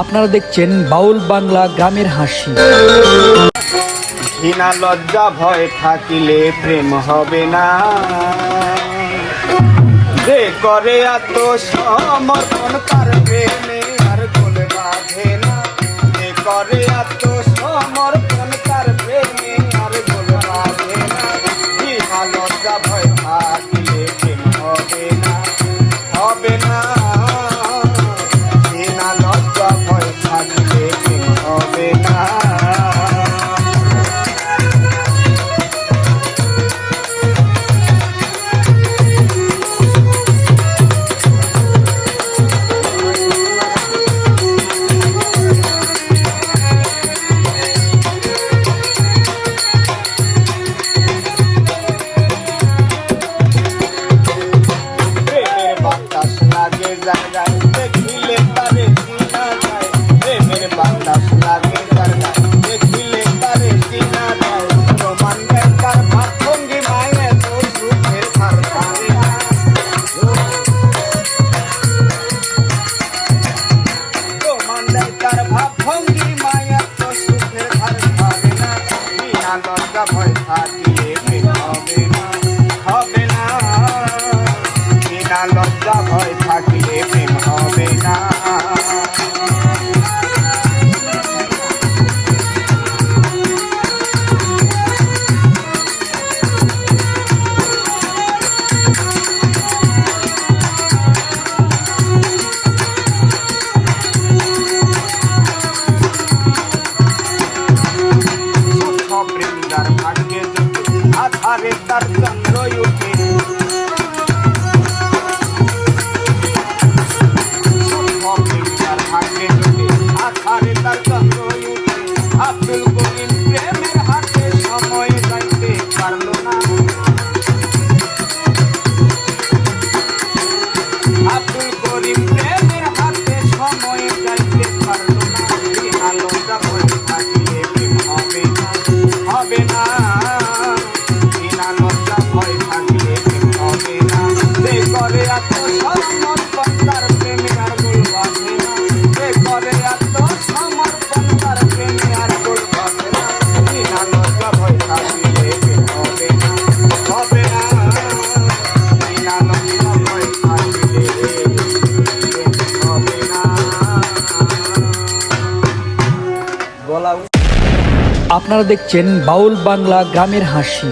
আপনারা দেখছেন বাউল বাংলা গ্রামের হাসি। ঘৃণা লজ্জা ভয় থাকিলে প্রেম হবে না। যে করে এত সমর্থন তার দেয় তার ভাব ভঙ্গি, মায়া তো সুখের ভার হবে না। বিনা লজ্জা ভয় থাকিয়ে হবে না হবে না। বিনা লজ্জা ভয় থাকিয়ে প্রেম হবে না। তার ভাগ্যে আধারে তার চন্দ্র আপনারা দেখছেন বাউল বাংলা গ্রামের হাসি।